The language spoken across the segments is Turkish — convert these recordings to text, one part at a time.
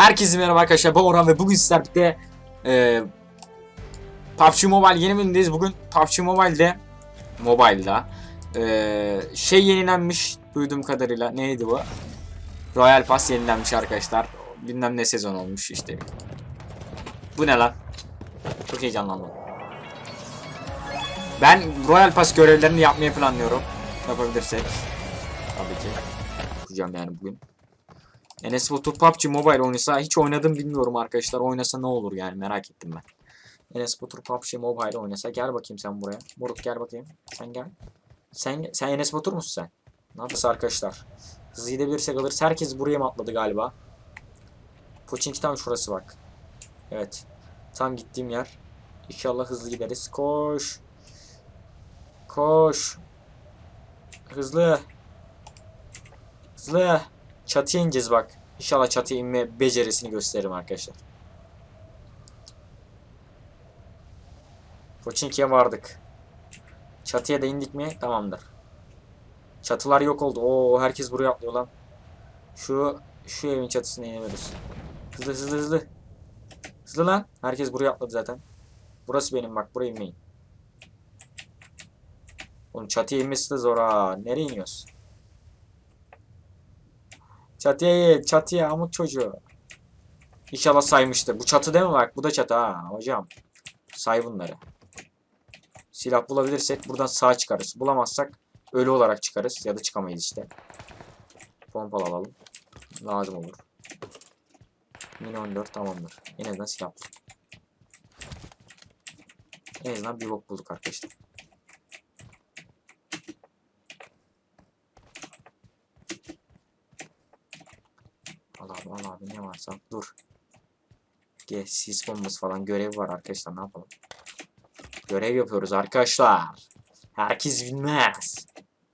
Herkese merhaba arkadaşlar ben Orhan ve bugün sizler birlikte e, PUBG Mobile yeni bölümündeyiz. Bugün PUBG Mobile'de Mobile'da e, şey yenilenmiş duyduğum kadarıyla neydi bu? Royal Pass yenilenmiş arkadaşlar. Bilmem ne sezon olmuş işte. Bu ne lan? Çok heyecanlandım. Ben Royal Pass görevlerini yapmayı planlıyorum. Yapabilirsek. Tabii ki. Yapacağım yani bugün. Enes Batur PUBG Mobile oynasa hiç oynadım bilmiyorum arkadaşlar. Oynasa ne olur yani merak ettim ben. Enes Batur PUBG Mobile oynasa gel bakayım sen buraya. Moruk gel bakayım. Sen gel. Sen sen Enes Batur musun sen? Ne yapıyorsun arkadaşlar? Hızlı gidebilirsek alırız. Herkes buraya mı atladı galiba? Pochinki tam şurası bak. Evet. Tam gittiğim yer. İnşallah hızlı gideriz. Koş. Koş. Hızlı. Hızlı. Çatıya ineceğiz bak. İnşallah çatıya inme becerisini gösteririm arkadaşlar. Pochinki'ye vardık. Çatıya da indik mi? Tamamdır. Çatılar yok oldu. Oo herkes buraya atlıyor lan. Şu şu evin çatısına inebiliriz. Hızlı hızlı hızlı. Hızlı lan. Herkes buraya atladı zaten. Burası benim bak. Buraya inmeyin. Oğlum çatıya inmesi de zor ha. Nereye iniyoruz? Çatıya in, çatıya amut çocuğu. İnşallah saymıştır. Bu çatı değil mi bak? Bu da çatı ha hocam. Say bunları. Silah bulabilirsek buradan sağ çıkarız. Bulamazsak ölü olarak çıkarız. Ya da çıkamayız işte. Pompalı alalım. Lazım olur. Mini 14 tamamdır. En azından silah bulduk. En azından bir bok bulduk arkadaşlar. Al abi varsa dur. Gel sis bombası falan görev var arkadaşlar ne yapalım. Görev yapıyoruz arkadaşlar. Herkes bilmez.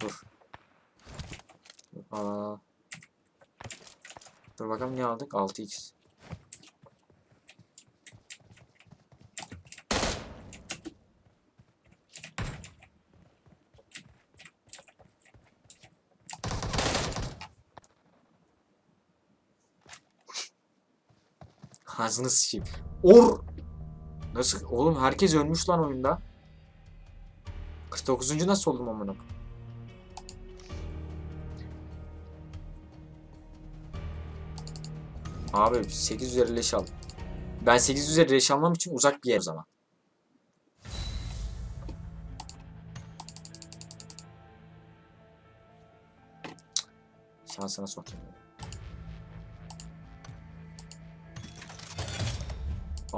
Dur. Aa. Dur bakalım ne aldık? 6x. Ağzını sıçayım. Or! Nasıl? Oğlum herkes ölmüş lan oyunda. 49. nasıl oldum amına? Abi 8 üzeri leş al. Ben 8 üzeri leş almam için uzak bir yer o zaman. Şansına sokayım.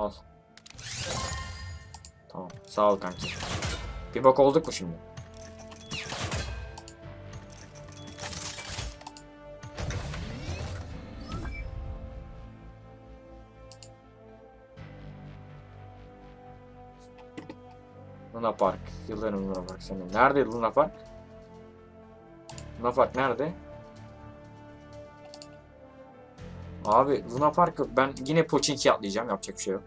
Al. Tamam. Sağ ol kanki. Bir bak olduk mu şimdi? Luna Park. Yılların Luna Park senin. Nerede Luna Park? Luna Park nerede? Abi Luna Park ben yine Pochinki atlayacağım. Yapacak bir şey yok.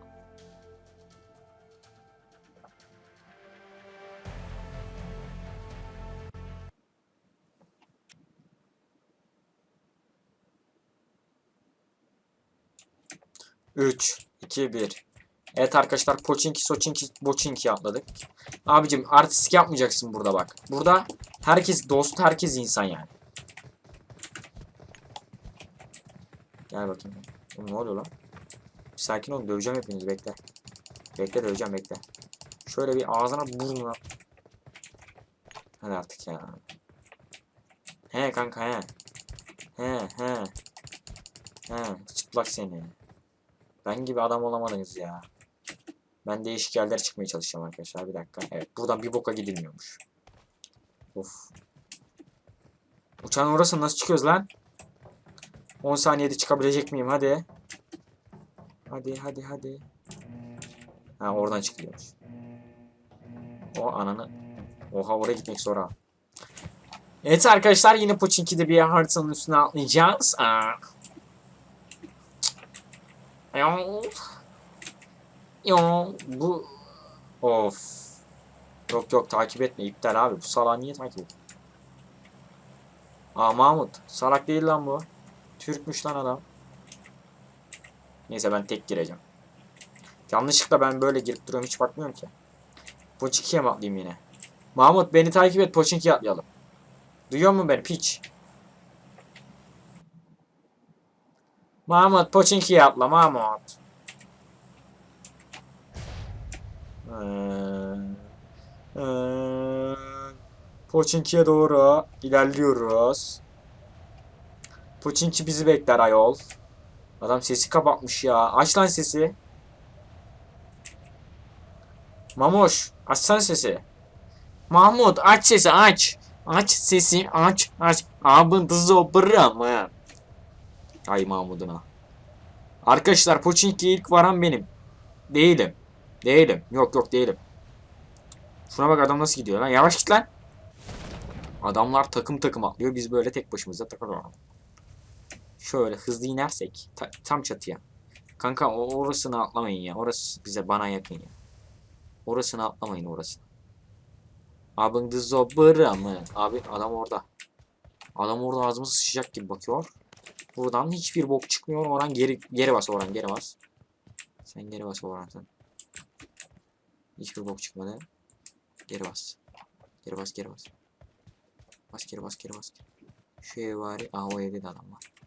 Üç, iki, bir. Evet arkadaşlar Pochinki, Sochinki, Bochinki atladık. Abicim artistik yapmayacaksın burada bak. Burada herkes dost, herkes insan yani. Gel bakayım. Oğlum ne oluyor lan? Bir sakin olun döveceğim hepinizi bekle. Bekle döveceğim bekle. Şöyle bir ağzına burnuna. Hadi artık ya. He kanka he. He he. He çıplak seni. Ben gibi adam olamadınız ya. Ben değişik yerlere çıkmaya çalışacağım arkadaşlar. Bir dakika. Evet buradan bir boka gidilmiyormuş. Of. Uçağın orası nasıl çıkıyoruz lan? 10 saniyede çıkabilecek miyim? Hadi. Hadi hadi hadi. Ha oradan çıkıyormuş. O ananı. Oha oraya gitmek zor ha. Evet arkadaşlar yine Pochinki'de bir haritanın üstüne atlayacağız. Aa. Yo. Yo. Bu. Of. Yok yok takip etme iptal abi. Bu salağı niye takip et? Aa Mahmut. Salak değil lan bu. Türkmüş lan adam. Neyse ben tek gireceğim. Yanlışlıkla ben böyle girip duruyorum hiç bakmıyorum ki. Poçinki'ye mi atlayayım yine? Mahmut beni takip et Poçinki'ye atlayalım. Duyuyor musun beni piç? Mahmut Poçinki'ye atla Mahmut. Ee, ee, Poçinki'ye doğru ilerliyoruz. Poçinki bizi bekler ayol. Adam sesi kapatmış ya. Aç lan sesi. Mamoş açsana sesi. Mahmut aç sesi aç. Aç sesi aç aç. Abın zobra mı? Ay Mahmud'una. Arkadaşlar Pochinki'ye ilk varan benim. Değilim. Değilim. Yok yok değilim. Şuna bak adam nasıl gidiyor lan. Yavaş git lan. Adamlar takım takım atlıyor. Biz böyle tek başımıza takılıyoruz. Şöyle hızlı inersek. ta- tam çatıya. Kanka orasını atlamayın ya. Orası bize bana yakın ya. Orasını atlamayın orasını. Abın zobra mı? Abi adam orada. Adam orada ağzımız sıçacak gibi bakıyor. Buradan hiçbir bok çıkmıyor. Orhan geri geri bas Orhan geri bas. Sen geri bas Orhan sen. Hiçbir bok çıkmadı. Geri bas. Geri bas geri bas. Bas geri bas geri bas. Şu ev var. Aa o evde de adam var.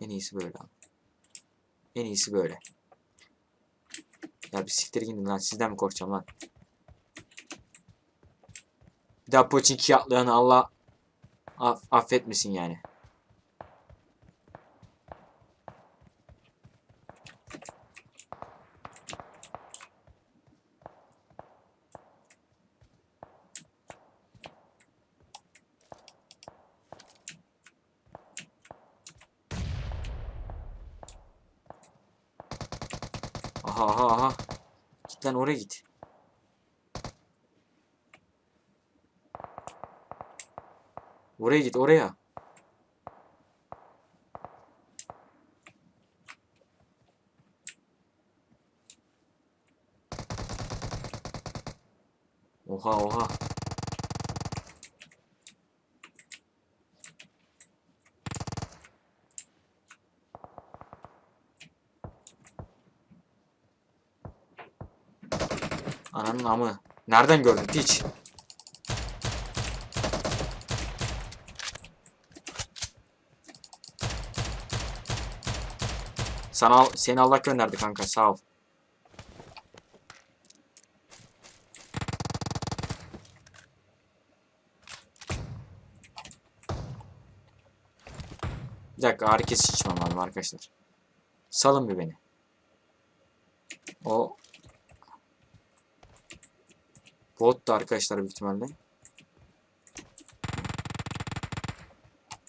En iyisi böyle abi. En iyisi böyle. Ya bir siktir gidin lan. Sizden mi korkacağım lan? Bir daha Pochinki atlayanı Allah aff affetmesin yani. Aha aha aha. Git lan oraya git. Oraya git oraya. Oha oha. Ananın amı. Nereden gördün piç? Sana seni Allah gönderdi kanka sağ ol. Bir dakika kesici içmem lazım arkadaşlar. Salın bir beni. O Bot da arkadaşlar büyük ihtimalle.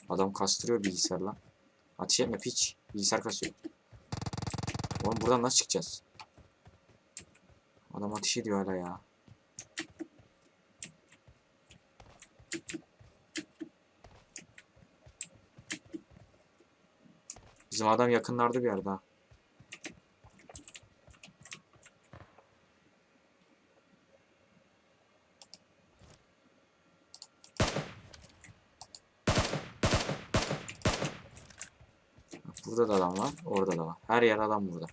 Adam kastırıyor bilgisayarla. Ateş etme piç. Bilgisayar kasıyor. Oğlum buradan nasıl çıkacağız? Adam ateş ediyor hala ya. Bizim adam yakınlarda bir yerde ha. Burada da adam var. Orada da var. Her yer adam burada.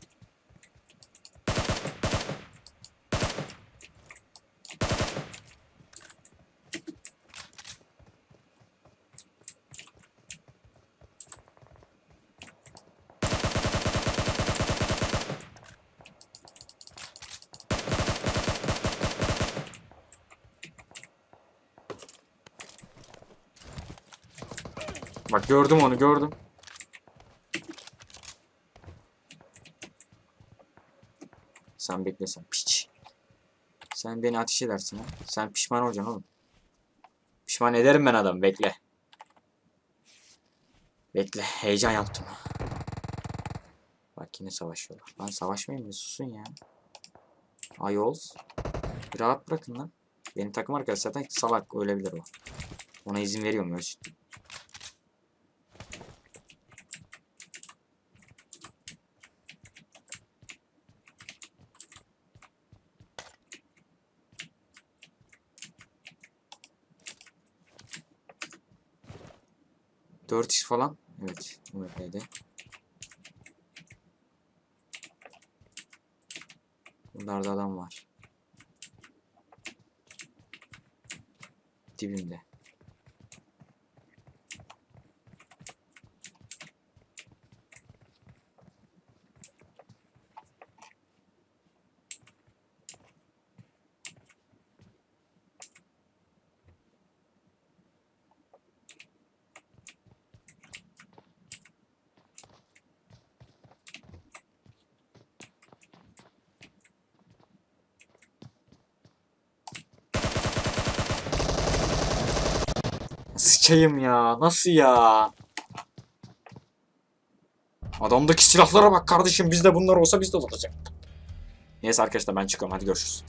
Bak gördüm onu gördüm. Sen bekle sen piç. Sen beni ateş edersin ha. Sen pişman olacaksın oğlum. Pişman ederim ben adam bekle. Bekle heyecan yaptım. Bak yine savaşıyorlar. Lan savaşmayın bir susun ya. Ayol. Rahat bırakın lan. Benim takım arkadaş zaten salak ölebilir o. Ona izin veriyorum ölçüttüm. 4 iş falan. Evet. UMP'de. Bunlarda adam var. Dibimde. Sıçayım ya. Nasıl ya? Adamdaki silahlara bak kardeşim. Bizde bunlar olsa biz de olacak. Neyse arkadaşlar ben çıkıyorum. Hadi görüşürüz.